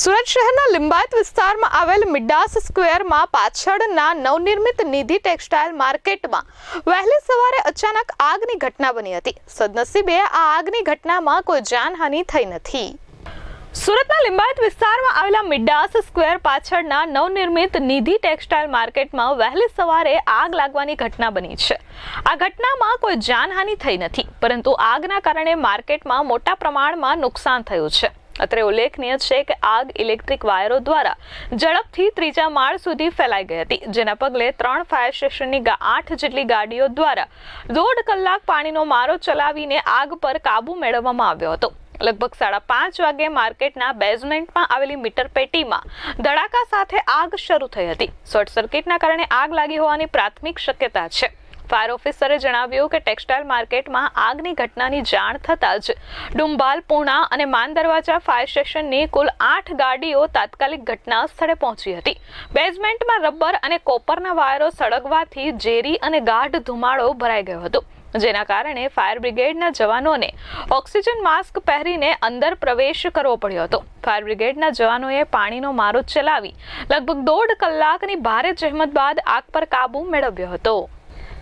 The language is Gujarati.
સુરત શહેરના લિંબાયત વિસ્તારમાં આવેલ મિડાસ સ્ક્વેરમાં પાછળના નવનિર્મિત નિધિ ટેક્સટાઇલ માર્કેટમાં વહેલી સવારે અચાનક આગની ઘટના બની હતી. સદનસીબે આ આગની ઘટનામાં કોઈ જાનહાનિ થઈ નથી. સુરતના લિંબાયત વિસ્તારમાં આવેલા મિડાસ સ્ક્વેર પાછળના નવનિર્મિત નિધિ ટેક્સટાઇલ માર્કેટમાં વહેલી સવારે આગ લાગવાની ઘટના બની છે. આ ઘટનામાં કોઈ જાનહાનિ થઈ નથી, પરંતુ આગના કારણે માર્કેટમાં મોટા પ્રમાણમાં નુકસાન થયું છે. અત્રે ઉલ્લેખનીય છે કે આગ ઇલેક્ટ્રિક વાયરો દ્વારા ઝડપથી ત્રીજા માળ સુધી ફેલાઈ ગઈ હતી, જેના પગલે ત્રણ ફાયર સ્ટેશનની આઠ જેટલી ગાડીઓ દ્વારા દોઢ કલાક પાણીનો મારો ચલાવીને આગ પર કાબુ મેળવવામાં આવ્યો હતો. લગભગ સાડા પાંચ વાગે માર્કેટના બેઝમેન્ટમાં આવેલી મીટર પેટીમાં ધડાકા સાથે આગ શરૂ થઈ હતી. શોર્ટ સર્કિટના કારણે આગ લાગી હોવાની પ્રાથમિક શક્યતા છે. ફાયર ઓફિસરે જણાવ્યું કે ટેક્સટાઇલ માર્કેટમાં આગની ઘટનાની જાણ થતાં જ ડુંબાલ, પૂણા અને માન દરવાજા ફાયર સ્ટેશનની કુલ આઠ ગાડીઓ તાત્કાલિક ઘટના સ્થળે પહોંચી હતી. બેઝમેન્ટમાં રબર અને કોપરના વાયરો સળગવાથી ઝેરી અને ગાઢ ધુમાડો ભરાઈ ગયો હતો. જેના કારણે ફાયર બ્રિગેડના જવાનોને ઓક્સિજન માસ્ક પહેરીને અંદર પ્રવેશ કરવો પડ્યો હતો. ફાયર બ્રિગેડના જવાનોએ પાણીનો મારો ચલાવી લગભગ દોઢ કલાકની ભારે જહેમત બાદ આગ પર કાબુ મેળવ્યો હતો.